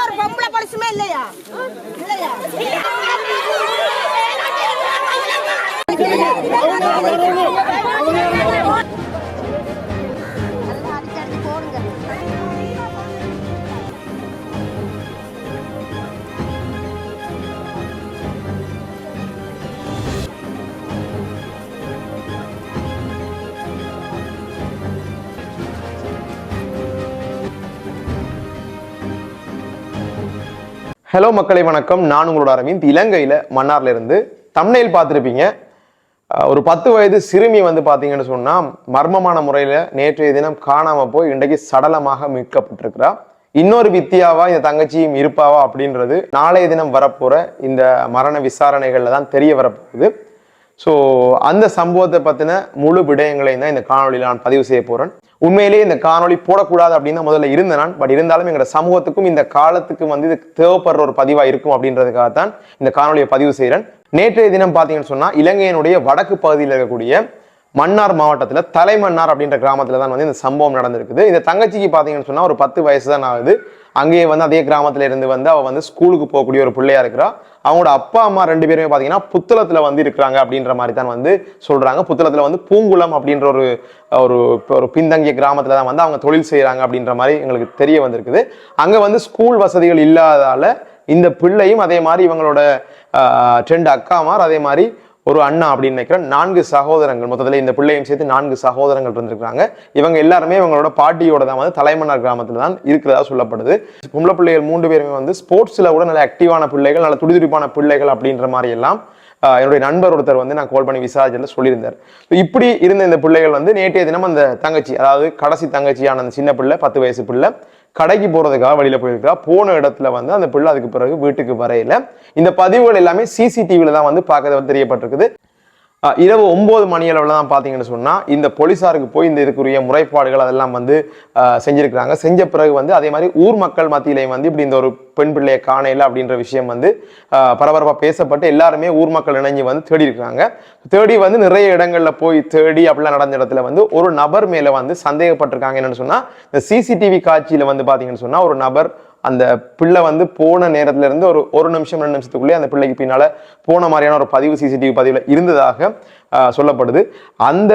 ஒரு பொம்பளை பரிசுமே இல்லையா இல்லையா ஹலோ மக்களை வணக்கம். நான் உங்களோட அரவிந்த். இலங்கையில் மன்னார்லேருந்து தம்னையில் பார்த்துருப்பீங்க. ஒரு பத்து வயது சிறுமி வந்து பார்த்தீங்கன்னு சொன்னால் மர்மமான முறையில் நேற்றைய தினம் காணாமல் போய் இன்றைக்கு சடலமாக மீட்கப்பட்டிருக்கிறா. இன்னொரு வித்தியாவா இந்த தங்கச்சியும் இருப்பாவா அப்படின்றது நாளைய தினம் வரப்போகிற இந்த மரண விசாரணைகளில் தான் தெரிய வரப்போகுது. ஸோ அந்த சம்பவத்தை பற்றின முழு விடயங்களையும் தான் இந்த காணொலியில் நான் பதிவு செய்ய போகிறேன் உண்மையிலேயே இந்த காணொலி போடக்கூடாது அப்படின்னு முதல்ல இருந்தேன் நான். பட் இருந்தாலும் எங்களோட சமூகத்துக்கும் இந்த காலத்துக்கும் வந்து இது தேவைப்படுற ஒரு பதிவாக இருக்கும் அப்படின்றதுக்காக தான் இந்த காணொலியை பதிவு செய்கிறேன் நேற்றைய தினம் பார்த்தீங்கன்னு சொன்னால் இலங்கையினுடைய வடக்கு பகுதியில் இருக்கக்கூடிய மன்னார் மாவட்டத்தில் தலைமன்னார் அப்படின்ற கிராமத்தில் தான் வந்து இந்த சம்பவம் நடந்திருக்குது. இந்த தங்கச்சிக்கு பார்த்தீங்கன்னு சொன்னால் ஒரு பத்து வயசு தான் ஆகுது. அங்கேயே வந்து அதே கிராமத்தில் இருந்து வந்து அவள் வந்து ஸ்கூலுக்கு போகக்கூடிய ஒரு பிள்ளையா இருக்கிறா. அவங்களோட அப்பா அம்மா ரெண்டு பேருமே பார்த்தீங்கன்னா புத்தளத்தில் வந்து இருக்கிறாங்க அப்படின்ற மாதிரி தான் வந்து சொல்கிறாங்க புத்தளத்தில் வந்து பூங்குளம் அப்படின்ற ஒரு ஒரு ஒரு பின்தங்கிய கிராமத்தில் தான் வந்து அவங்க தொழில் செய்கிறாங்க அப்படின்ற மாதிரி எங்களுக்கு தெரிய வந்திருக்குது. அங்கே வந்து ஸ்கூல் வசதிகள் இல்லாதால இந்த பிள்ளையும் அதே மாதிரி இவங்களோட ரெண்டு அக்காமார் அதே மாதிரி ஒரு அண்ணா அப்படின்னு நினைக்கிறேன். நான்கு சகோதரங்கள். மொத்தத்தில் இந்த பிள்ளையும் சேர்த்து நான்கு சகோதரங்கள் இருந்திருக்காங்க இவங்க எல்லாருமே இவங்களோட பாட்டியோட தான் வந்து தலைமன்னார் கிராமத்தில் தான் இருக்கிறதா சொல்லப்படுது. பொம்பளை பிள்ளைகள் மூன்று பேருமே வந்து ஸ்போர்ட்ஸில் கூட நல்ல ஆக்டிவான பிள்ளைகள் நல்ல துடிதுடிப்பான பிள்ளைகள் அப்படின்ற மாதிரி எல்லாம் என்னுடைய நண்பர் ஒருத்தர் வந்து நான் கால் பண்ணி விசாரிச்சதில் சொல்லியிருந்தார். இப்படி இருந்த இந்த பிள்ளைகள் வந்து நேற்றைய தினம் அந்த தங்கச்சி அதாவது கடைசி தங்கச்சியான அந்த சின்ன பிள்ளை பத்து வயசு பிள்ளை கடைக்கு போறதுக்காக வெளியில போயிருக்கா போன இடத்துல வந்து அந்த பிள்ளை அதுக்கு பிறகு வீட்டுக்கு வரையில. இந்த பதிவுகள் எல்லாமே சிசிடிவியில் தான் வந்து பார்க்கறது தெரியப்பட்டிருக்குது. இரவு ஒம்பது மணி அளவில் தான் பார்த்தீங்கன்னு சொன்னால் இந்த போலீஸாருக்கு போய் இந்த இதுக்குரிய முறைப்பாடுகள் அதெல்லாம் வந்து செஞ்சுருக்கிறாங்க. செஞ்ச பிறகு வந்து அதே மாதிரி ஊர் மக்கள் மத்தியிலையும் வந்து இப்படி இந்த ஒரு பெண் பிள்ளையை காணையில் அப்படின்ற விஷயம் வந்து பரபரப்பாக பேசப்பட்டு எல்லாருமே ஊர் மக்கள் இணைஞ்சு வந்து தேடி இருக்காங்க தேடி வந்து நிறைய இடங்களில் போய் தேடி அப்படிலாம் நடந்த இடத்துல வந்து ஒரு நபர் மேலே வந்து சந்தேகப்பட்டிருக்காங்க. என்னென்னு சொன்னால் இந்த சிசிடிவி காட்சியில் வந்து பார்த்தீங்கன்னு சொன்னால் ஒரு நபர் அந்த பிள்ளை வந்து போன நேரத்துல இருந்து ஒரு ஒரு நிமிஷம் ரெண்டு நிமிஷத்துக்குள்ளே அந்த பிள்ளைக்கு பின்னால போன மாதிரியான ஒரு பதிவு சிசிடிவி பதிவில் இருந்ததாக சொல்லப்படுது. அந்த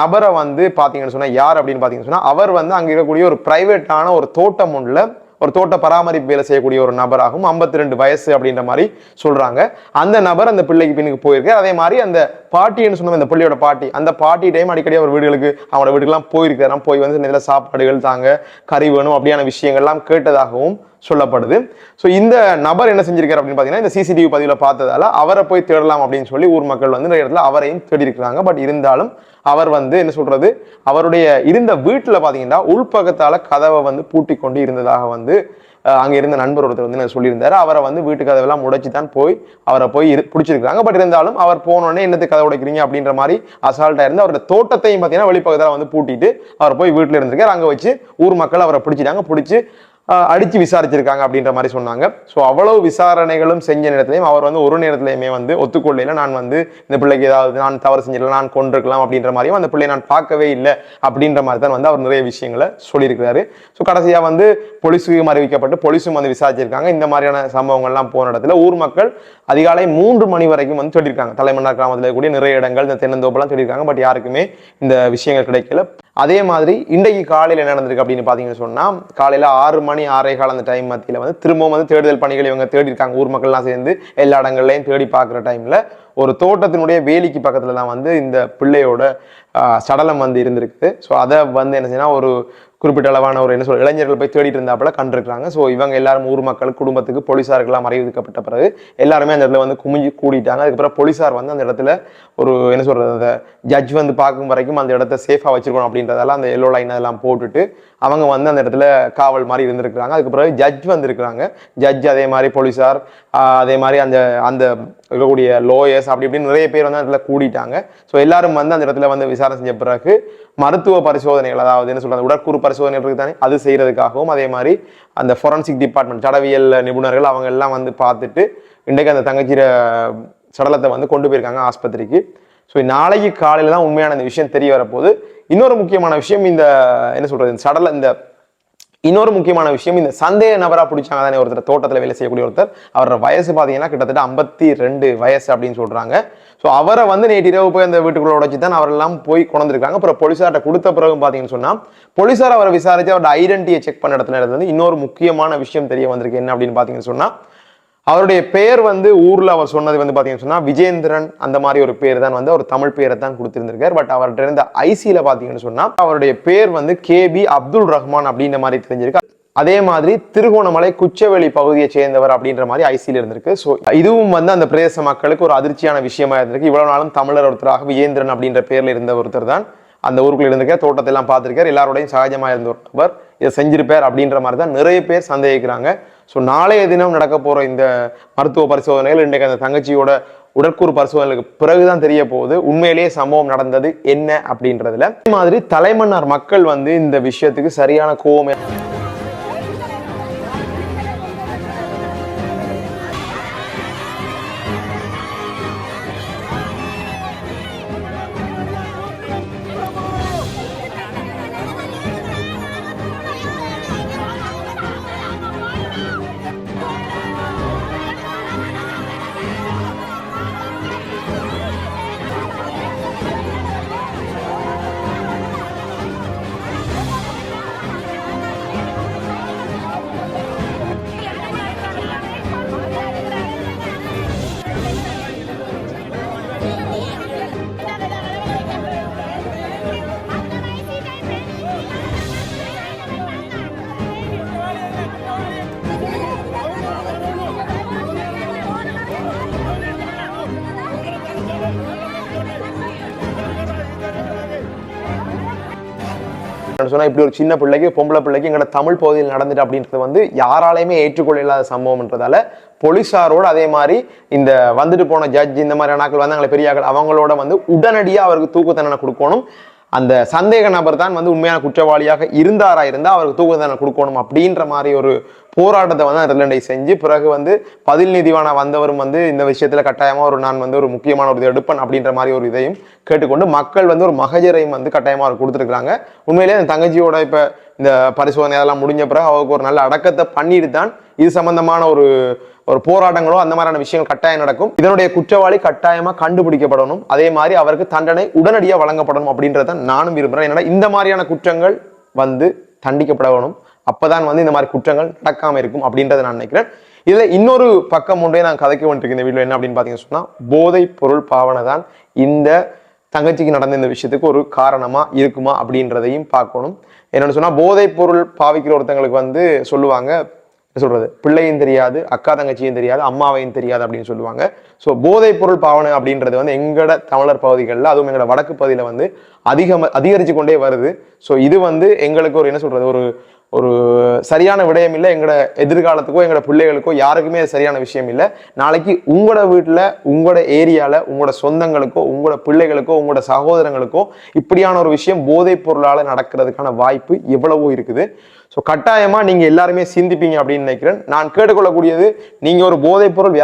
நபரை வந்து பார்த்தீங்கன்னு சொன்னா யார் அப்படின்னு பார்த்தீங்கன்னு சொன்னா அவர் வந்து அங்கே இருக்கக்கூடிய ஒரு பிரைவேட்டான ஒரு தோட்டம் ஒன்றில் ஒரு தோட்ட பராமரிப்பு வேலை செய்யக்கூடிய ஒரு நபராகவும் ஐம்பத்தி ரெண்டு வயசு அப்படின்ற மாதிரி சொல்றாங்க. அந்த நபர் அந்த பிள்ளைக்கு பின்னுக்கு போயிருக்கார். அதே மாதிரி அந்த பாட்டின்னு சொன்ன அந்த பிள்ளையோட பாட்டி. அந்த பாட்டி டைம் அடிக்கடி அவர் வீடுகளுக்கு அவனோட வீட்டுக்கெல்லாம் போயிருக்காராம் போய் வந்து இதில் சாப்பாடுகள் தாங்க கறி வேணும் அப்படியான விஷயங்கள்லாம் கேட்டதாகவும் சொல்லப்படுது. ஸோ இந்த நபர் என்ன செஞ்சிருக்காரு அப்படின்னு பார்த்தீங்கன்னா இந்த சிசிடிவி பதிவில் பார்த்ததால அவரை போய் தேடலாம் அப்படின்னு சொல்லி ஊர் மக்கள் வந்து நிறைய இடத்துல அவரையும் தேடி இருக்கிறாங்க பட் இருந்தாலும் அவர் வந்து என்ன சொல்றது அவருடைய இருந்த வீட்டில் பார்த்தீங்கன்னா உள்பக்கத்தால் கதவை வந்து பூட்டி கொண்டு இருந்ததாக வந்து அங்கே இருந்த நண்பர் ஒருத்தர் வந்து என்ன சொல்லியிருந்தார். அவரை வந்து வீட்டு கதவெல்லாம் முடைச்சி தான் போய் அவரை போய் இரு பிடிச்சிருக்காங்க பட் இருந்தாலும் அவர் போனோடனே என்னத்துக்கு கதை உடைக்கிறீங்க அப்படின்ற மாதிரி அசால்ட்டாக இருந்து அவரோட தோட்டத்தையும் பார்த்தீங்கன்னா வெளிப்பக்கத்தில் வந்து பூட்டிட்டு அவர் போய் வீட்டில் இருந்திருக்காரு. அங்கே வச்சு ஊர் மக்கள் அவரை பிடிச்சிட்டாங்க. பிடிச்சி அடித்து விசாரிச்சிருக்காங்க அப்படின்ற மாதிரி சொன்னாங்க. ஸோ அவ்வளவு விசாரணைகளும் செஞ்ச நேரத்திலையும் அவர் வந்து ஒரு நேரத்துலையுமே வந்து ஒத்துக்கொள்ளையில் நான் வந்து இந்த பிள்ளைக்கு ஏதாவது நான் தவறு செஞ்சிடலாம் நான் கொண்டிருக்கலாம் அப்படின்ற மாதிரியும் அந்த பிள்ளையை நான் பார்க்கவே இல்லை அப்படின்ற மாதிரி தான் வந்து அவர் நிறைய விஷயங்களை சொல்லியிருக்கிறாரு. ஸோ கடைசியாக வந்து போலீஸுக்கும் அறிவிக்கப்பட்டு போலீஸும் வந்து விசாரிச்சிருக்காங்க. இந்த மாதிரியான சம்பவங்கள்லாம் போன இடத்துல ஊர் மக்கள் அதிகாலை மூன்று மணி வரைக்கும் வந்து சொல்லியிருக்காங்க. தலைமன்னார் கிராமத்தில் கூடிய நிறைய இடங்கள் இந்த தென்னந்தோப்பெல்லாம் சொல்லியிருக்காங்க. பட் யாருக்குமே இந்த விஷயங்கள் கிடைக்கல. அதே மாதிரி இன்றைக்கு காலையில் என்ன நடந்திருக்கு அப்படின்னு பார்த்தீங்கன்னு சொன்னால் காலையில் ஆறு மணி ஆறே கால அந்த டைம் மத்தியில் வந்து திரும்பவும் வந்து தேடுதல் பணிகள் இவங்க தேடி இருக்காங்க. ஊர் மக்கள்லாம் சேர்ந்து எல்லா இடங்கள்லையும் தேடி பார்க்குற டைமில் ஒரு தோட்டத்தினுடைய வேலிக்கு பக்கத்தில் தான் வந்து இந்த பிள்ளையோட சடலம் வந்து இருந்திருக்கு ஸோ அதை வந்து என்ன செய்யணும் ஒரு குறிப்பிட்ட அளவான ஒரு என்ன சொல்ற இளைஞர்கள் போய் தேடிட்டு இருந்தாப்புல கண்டிருக்கிறாங்க. ஸோ இவங்க எல்லாரும் ஊர் மக்கள் குடும்பத்துக்கு போலீஸாருக்கெல்லாம் அறிவிக்கப்பட்ட பிறகு எல்லாருமே அந்த இடத்துல வந்து குமிஞ்சு கூடிட்டாங்க. அதுக்கப்புறம் போலீஸார் வந்து அந்த இடத்துல ஒரு என்ன சொல்றது அந்த ஜட்ஜ் வந்து பார்க்கும் வரைக்கும் அந்த இடத்த சேஃபாக வச்சிருக்கணும் அப்படின்றதால அந்த எல்லோ லைன் அதெல்லாம் போட்டுட்டு அவங்க வந்து அந்த இடத்துல காவல் மாதிரி இருந்திருக்கிறாங்க. அதுக்கு பிறகு ஜட்ஜ் வந்திருக்கிறாங்க. ஜட்ஜ் அதே மாதிரி போலீஸார் அதே மாதிரி அந்த அந்த இருக்கக்கூடிய லோயர்ஸ் அப்படி இப்படின்னு நிறைய பேர் வந்து அந்த இடத்துல கூடிட்டாங்க. ஸோ எல்லாரும் வந்து அந்த இடத்துல வந்து விசாரணை செஞ்ச பிறகு மருத்துவ பரிசோதனைகள் அதாவது என்ன சொல்றது உடற்கூறு பரிசோதனை இருக்குது தானே அது செய்யறதுக்காகவும் அதே மாதிரி அந்த ஃபொரன்சிக் டிபார்ட்மெண்ட் சடவியல் நிபுணர்கள் அவங்க எல்லாம் வந்து பார்த்துட்டு இன்றைக்கு அந்த தங்கச்சிர சடலத்தை வந்து கொண்டு போயிருக்காங்க ஆஸ்பத்திரிக்கு. ஸோ நாளைக்கு காலையில தான் உண்மையான இந்த விஷயம் தெரிய வரப்போகுது. இன்னொரு முக்கியமான விஷயம் இந்த என்ன சொல்றது இந்த சடல இந்த இன்னொரு முக்கியமான விஷயம் இந்த சந்தேக நபரா பிடிச்சாங்க தானே ஒருத்தர் தோட்டத்தில் வேலை செய்யக்கூடிய ஒருத்தர். அவரோட வயசு பார்த்தீங்கன்னா கிட்டத்தட்ட ஐம்பத்தி ரெண்டு வயசு அப்படின்னு சொல்றாங்க. ஸோ அவரை வந்து நேற்று இரவு போய் அந்த வீட்டுக்குள்ள உடச்சி தான் அவரெல்லாம் போய் கொண்டிருக்காங்க அப்புறம் போலீஸார்ட்ட கொடுத்த பிறகு பார்த்தீங்கன்னு சொன்னா போலீஸார் அவரை விசாரிச்சு அவரோட ஐடென்டிட்டியை செக் பண்ண இடத்துல இருந்து இன்னொரு முக்கியமான விஷயம் தெரிய வந்திருக்கு. என்ன அப்படின்னு பார்த்தீங்கன்னு சொன்னா அவருடைய பெயர் வந்து ஊர்ல அவர் சொன்னது வந்து பார்த்தீங்கன்னு சொன்னா விஜேந்திரன் அந்த மாதிரி ஒரு பேர் தான் வந்து அவர் தமிழ் பேரை தான் கொடுத்திருந்திருக்கார். பட் அவர்கிட்ட இருந்த ஐசியில பார்த்தீங்கன்னு சொன்னா அவருடைய பேர் வந்து கேபி அப்துல் ரஹ்மான் அப்படின்ற மாதிரி தெரிஞ்சிருக்கு. அதே மாதிரி திருகோணமலை குச்சவெளி பகுதியை சேர்ந்தவர் அப்படின்ற மாதிரி ஐசியில் இருந்திருக்கு. ஸோ இதுவும் வந்து அந்த பிரதேச மக்களுக்கு ஒரு அதிர்ச்சியான விஷயமா இருந்திருக்கு. இவ்வளவு நாளும் தமிழர் ஒருத்தராக விஜேந்திரன் அப்படின்ற பேரில் இருந்த ஒருத்தர் தான் அந்த ஊருக்குள்ள இருந்திருக்கார். தோட்டத்தெல்லாம் எல்லாம் எல்லாரோடையும் சகஜமாக இருந்த ஒரு நபர் இதை செஞ்சிருப்பார் அப்படின்ற மாதிரி தான் நிறைய பேர் சந்தேகிக்கிறாங்க. ஸோ நாளைய தினம் நடக்க போகிற இந்த மருத்துவ பரிசோதனைகள் இன்றைக்கு அந்த தங்கச்சியோட உடற்கூறு பரிசோதனைக்கு பிறகுதான் தெரிய போகுது உண்மையிலேயே சம்பவம் நடந்தது என்ன அப்படின்றதுல. அதே மாதிரி தலைமன்னார் மக்கள் வந்து இந்த விஷயத்துக்கு சரியான கோவமே சொன்னா இப்படி ஒரு சின்ன பிள்ளைக்கு பொம்பளை பிள்ளைக்கு எங்களோட தமிழ் பகுதியில் நடந்துட்டு அப்படின்றது வந்து யாராலையுமே ஏற்றுக்கொள்ள இல்லாத சம்பவம்ன்றதால போலீஸாரோட அதே மாதிரி இந்த வந்துட்டு போன ஜட்ஜ் இந்த மாதிரி நாட்கள் வந்து பெரிய பெரியாக்கள் அவங்களோட வந்து உடனடியாக அவருக்கு தூக்கு தண்டனை கொடுக்கணும். அந்த சந்தேக நபர் தான் வந்து உண்மையான குற்றவாளியாக இருந்தாரா இருந்தால் அவருக்கு தூக்கு தண்டனை கொடுக்கணும் அப்படின்ற மாதிரி ஒரு போராட்டத்தை வந்து ரெண்டை செஞ்சு பிறகு வந்து பதில் நீதிவான வந்தவரும் வந்து இந்த விஷயத்தில் கட்டாயமாக ஒரு நான் வந்து ஒரு முக்கியமான ஒரு இதை எடுப்பேன் அப்படின்ற மாதிரி ஒரு இதையும் கேட்டுக்கொண்டு மக்கள் வந்து ஒரு மகஜரையும் வந்து கட்டாயமாக அவர் கொடுத்துருக்காங்க உண்மையிலேயே அந்த தங்கச்சியோட இப்போ இந்த பரிசோதனை அதெல்லாம் முடிஞ்ச பிறகு அவருக்கு ஒரு நல்ல அடக்கத்தை பண்ணிட்டு தான் இது சம்பந்தமான ஒரு ஒரு போராட்டங்களோ அந்த மாதிரியான விஷயங்கள் கட்டாயம் நடக்கும். இதனுடைய குற்றவாளி கட்டாயமா கண்டுபிடிக்கப்படணும். அதே மாதிரி அவருக்கு தண்டனை உடனடியாக வழங்கப்படணும் அப்படின்றத நானும் விரும்புகிறேன் என்னன்னா இந்த மாதிரியான குற்றங்கள் வந்து தண்டிக்கப்படணும். அப்பதான் வந்து இந்த மாதிரி குற்றங்கள் நடக்காம இருக்கும் அப்படின்றத நான் நினைக்கிறேன். இதுல இன்னொரு பக்கம் ஒன்றே நான் கதைக்க வந்துட்டு இந்த வீடியோ என்ன அப்படின்னு பாத்தீங்கன்னா சொன்னா போதைப் பொருள் பாவனை தான் இந்த தங்கச்சிக்கு நடந்த இந்த விஷயத்துக்கு ஒரு காரணமா இருக்குமா அப்படின்றதையும் பார்க்கணும். என்னென்னு சொன்னால் போதைப் பொருள் பாவிக்கிற ஒருத்தங்களுக்கு வந்து சொல்லுவாங்க சொல்கிறது சொல்றது? பிள்ளையும் தெரியாது அக்கா தங்கச்சியும் தெரியாது அம்மாவையும் தெரியாது அப்படின்னு சொல்லுவாங்க. ஸோ போதைப் பொருள் பாவனை அப்படின்றது வந்து எங்களோட தமிழர் பகுதிகளில் அதுவும் எங்களோட வடக்கு பகுதியில் வந்து அதிகம் அதிகரித்து கொண்டே வருது. ஸோ இது வந்து எங்களுக்கு ஒரு என்ன சொல்றது? ஒரு ஒரு சரியான விடயம் இல்லை எங்களோட எதிர்காலத்துக்கோ எங்களோட பிள்ளைகளுக்கோ யாருக்குமே அது சரியான விஷயம் இல்லை நாளைக்கு உங்களோட வீட்டில் உங்களோட ஏரியாவில் உங்களோட சொந்தங்களுக்கோ உங்களோட பிள்ளைகளுக்கோ உங்களோட சகோதரங்களுக்கோ இப்படியான ஒரு விஷயம் போதைப் பொருளால் நடக்கிறதுக்கான வாய்ப்பு எவ்வளவோ இருக்குது. ஸோ கட்டாயமாக நீங்கள் எல்லாருமே சிந்திப்பீங்க அப்படின்னு நினைக்கிறேன். நான் கேட்டுக்கொள்ளக்கூடியது நீங்கள் ஒரு போதைப் பொருள்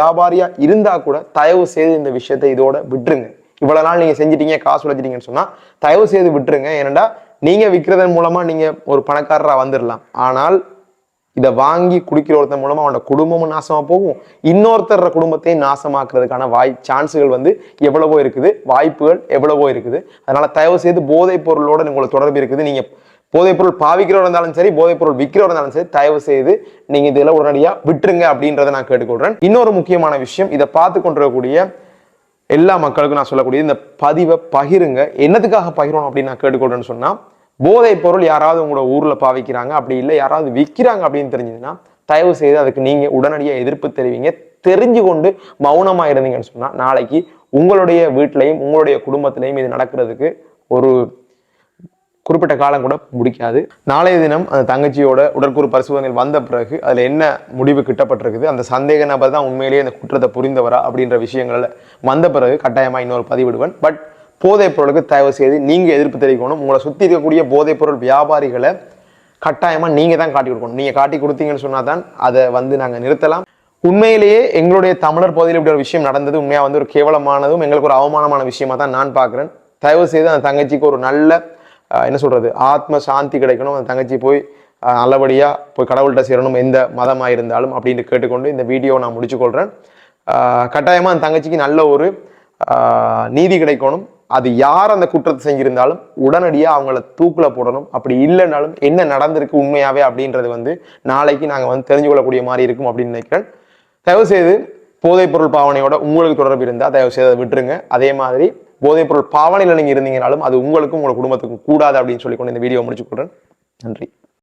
இருந்தால் கூட தயவு செய்து இந்த விஷயத்தை இதோட விட்டுருங்க. இவ்வளோ நாள் நீங்கள் செஞ்சிட்டீங்க காசு உழைச்சிட்டீங்கன்னு சொன்னால் தயவு செய்து விட்டுருங்க. ஏனண்டா நீங்கள் விற்கிறதன் மூலமாக நீங்கள் ஒரு பணக்காரராக வந்துடலாம் ஆனால் இதை வாங்கி குடிக்கிற ஒருத்தன் மூலமாக அவனோட குடும்பமும் நாசமாக போகும். இன்னொருத்தர குடும்பத்தையும் நாசமாக்குறதுக்கான வாய் சான்ஸுகள் வந்து எவ்வளவோ இருக்குது. வாய்ப்புகள் எவ்வளவோ இருக்குது. அதனால் தயவு செய்து போதைப் பொருளோட உங்களை தொடர்பு இருக்குது. நீங்கள் போதைப் பொருள் பாவிக்கிறவர் இருந்தாலும் சரி போதைப் பொருள் விற்கிறவர் இருந்தாலும் சரி தயவு செய்து நீங்கள் இதில் உடனடியாக விட்டுருங்க அப்படின்றத நான் கேட்டுக்கொள்கிறேன் இன்னொரு முக்கியமான விஷயம் இதை பார்த்து கொண்டிருக்கக்கூடிய எல்லா மக்களுக்கும் நான் சொல்லக்கூடிய இந்த பதிவை பகிருங்க. என்னத்துக்காக பகிரணும் அப்படின்னு நான் கேட்டுக்கொள்றேன்னு சொன்னால் போதைப் பொருள் யாராவது உங்களோட ஊரில் பாவிக்கிறாங்க அப்படி இல்லை யாராவது விற்கிறாங்க அப்படின்னு தெரிஞ்சதுன்னா தயவு செய்து அதுக்கு நீங்கள் உடனடியாக எதிர்ப்பு தெரிவிங்க. தெரிஞ்சு கொண்டு மௌனமாக இருந்தீங்கன்னு சொன்னால் நாளைக்கு உங்களுடைய வீட்லையும் உங்களுடைய குடும்பத்திலையும் இது நடக்கிறதுக்கு ஒரு குறிப்பிட்ட காலம் கூட முடிக்காது. நாளைய தினம் அந்த தங்கச்சியோட உடற்கூறு பரிசோதனையில் வந்த பிறகு அதில் என்ன முடிவு கிட்டப்பட்டிருக்குது அந்த சந்தேக நபர் தான் உண்மையிலேயே அந்த குற்றத்தை புரிந்தவரா அப்படின்ற விஷயங்களில் வந்த பிறகு கட்டாயமாக இன்னொரு பதிவிடுவேன். பட் போதைப் பொருளுக்கு தயவு செய்து நீங்கள் எதிர்ப்பு தெரிவிக்கணும். உங்களை சுற்றி இருக்கக்கூடிய போதைப் பொருள் வியாபாரிகளை கட்டாயமாக நீங்கள் தான் காட்டி கொடுக்கணும். நீங்கள் காட்டி கொடுத்தீங்கன்னு சொன்னால் தான் அதை வந்து நாங்கள் நிறுத்தலாம். உண்மையிலேயே எங்களுடைய தமிழர் பகுதியில் இப்படி ஒரு விஷயம் நடந்தது. உண்மையாக வந்து ஒரு கேவலமானதும் எங்களுக்கு ஒரு அவமானமான விஷயமா தான் நான் பார்க்குறேன். தயவு செய்து அந்த தங்கச்சிக்கு ஒரு நல்ல என்ன சொல்கிறது ஆத்ம சாந்தி கிடைக்கணும். அந்த தங்கச்சி போய் நல்லபடியாக போய் கடவுள்கிட்ட சேரணும் எந்த மதமாக இருந்தாலும் அப்படின்னு கேட்டுக்கொண்டு இந்த வீடியோ நான் முடிச்சுக்கொள்கிறேன் கட்டாயமாக அந்த தங்கச்சிக்கு நல்ல ஒரு நீதி கிடைக்கணும். அது யார் அந்த குற்றத்தை செஞ்சிருந்தாலும் உடனடியாக அவங்கள தூக்கில் போடணும். அப்படி இல்லைனாலும் என்ன நடந்திருக்கு உண்மையாகவே அப்படின்றது வந்து நாளைக்கு நாங்கள் வந்து தெரிஞ்சு கொள்ளக்கூடிய மாதிரி இருக்கும் அப்படின்னு நினைக்கிறேன். தயவுசெய்து போதைப்பொருள் பாவனையோட உங்களுக்கு தொடர்பு இருந்தால் தயவுசெய்து அதை விட்டுருங்க. அதே மாதிரி போதைப்பொருள் பாவனையில் நீங்கள் இருந்தீங்கனாலும் அது உங்களுக்கும் உங்கள் குடும்பத்துக்கும் கூடாது அப்படின்னு சொல்லிக்கொண்டு இந்த வீடியோ முடிச்சுக்கொள்றேன் நன்றி.